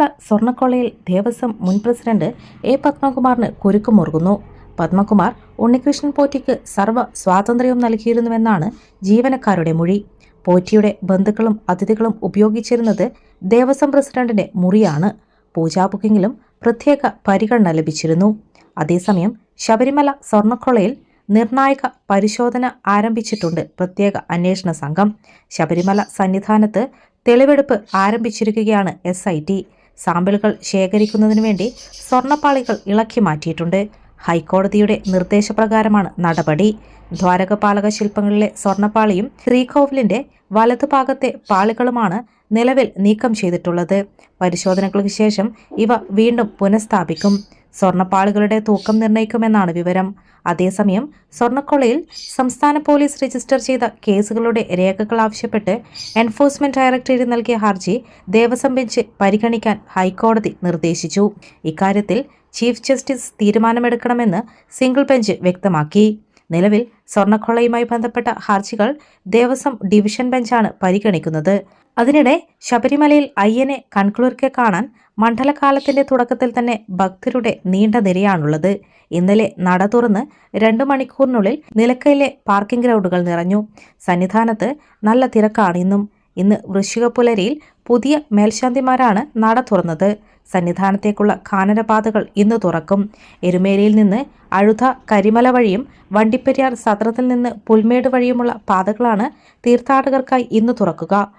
ശബരിമല സ്വർണക്കൊള്ളയിൽ ദേവസ്വം മുൻ president A പത്മകുമാറിന് കുരുക്കുമുറുകുന്നു പത്മകുമാർ ഉണ്ണികൃഷ്ണൻ പോറ്റിക്ക് സർവ സ്വാതന്ത്ര്യവും നൽകിയിരുന്നുവെന്നാണ് ജീവനക്കാരുടെ മൊഴി. പോറ്റിയുടെ ബന്ധുക്കളും അതിഥികളും ഉപയോഗിച്ചിരുന്നത് ദേവസ്വം പ്രസിഡന്റിന്റെ മുറിയാണ്. പൂജാ ബുക്കിങ്ങിലും പ്രത്യേക പരിഗണന ലഭിച്ചിരുന്നു. അതേസമയം ശബരിമല സ്വർണക്കൊള്ളയിൽ നിർണായക പരിശോധന ആരംഭിച്ചിട്ടുണ്ട് പ്രത്യേക അന്വേഷണ സംഘം. ശബരിമല സന്നിധാനത്ത് തെളിവെടുപ്പ് ആരംഭിച്ചിരിക്കുകയാണ് എസ് സാമ്പിളുകൾ ശേഖരിക്കുന്നതിനു വേണ്ടി സ്വർണപ്പാളികൾ ഇളക്കി മാറ്റിയിട്ടുണ്ട്. ഹൈക്കോടതിയുടെ നിർദ്ദേശപ്രകാരമാണ് നടപടി. ദ്വാരകപാലക ശില്പങ്ങളിലെ സ്വർണപ്പാളിയും ശ്രീകോവിലിന്റെ വലതുഭാഗത്തെ പാളികളുമാണ് നിലവിൽ നീക്കം ചെയ്തിട്ടുള്ളത്. പരിശോധനകൾക്ക് ശേഷം ഇവ വീണ്ടും പുനഃസ്ഥാപിക്കും. സ്വർണപ്പാളികളുടെ തൂക്കം നിർണയിക്കുമെന്നാണ് വിവരം. അതേസമയം സ്വർണക്കൊള്ളയിൽ സംസ്ഥാന പോലീസ് രജിസ്റ്റർ ചെയ്ത കേസുകളുടെ രേഖകൾ ആവശ്യപ്പെട്ട് എൻഫോഴ്സ്മെന്റ് ഡയറക്ടറേറ്റ് നൽകിയ ഹർജി ദേവസ്വം ബെഞ്ച് പരിഗണിക്കാൻ ഹൈക്കോടതി നിർദ്ദേശിച്ചു. ഇക്കാര്യത്തിൽ ചീഫ് ജസ്റ്റിസ് തീരുമാനമെടുക്കണമെന്ന് സിംഗിൾ ബെഞ്ച് വ്യക്തമാക്കി. നിലവിൽ സ്വർണക്കൊള്ളയുമായി ബന്ധപ്പെട്ട ഹർജികൾ ദേവസ്വം ഡിവിഷൻ ബെഞ്ചാണ് പരിഗണിക്കുന്നത്. അതിനിടെ ശബരിമലയിൽ അയ്യനെ കൺകുളിർക്കെ കാണാൻ മണ്ഡലകാലത്തിന്റെ തുടക്കത്തിൽ തന്നെ ഭക്തരുടെ നീണ്ട നിരയാണുള്ളത്. ഇന്നലെ നട തുറന്ന് രണ്ടു മണിക്കൂറിനുള്ളിൽ നിലക്കയിലെ പാർക്കിംഗ് ഗ്രൗണ്ടുകൾ നിറഞ്ഞു. സന്നിധാനത്ത് നല്ല തിരക്കാണ് ഇന്നും. ഇന്ന് വൃശ്ചിക പുലരിയിൽ പുതിയ മേൽശാന്തിമാരാണ് നട തുറന്നത്. സന്നിധാനത്തേക്കുള്ള കാനനപാതകൾ ഇന്ന് തുറക്കും. എരുമേലിയിൽ നിന്ന് അഴുത കരിമല വഴിയും വണ്ടിപ്പെരിയാർ സത്രത്തിൽ നിന്ന് പുൽമേട് വഴിയുമുള്ള പാതകളാണ് തീർത്ഥാടകർക്കായി ഇന്ന് തുറക്കുക.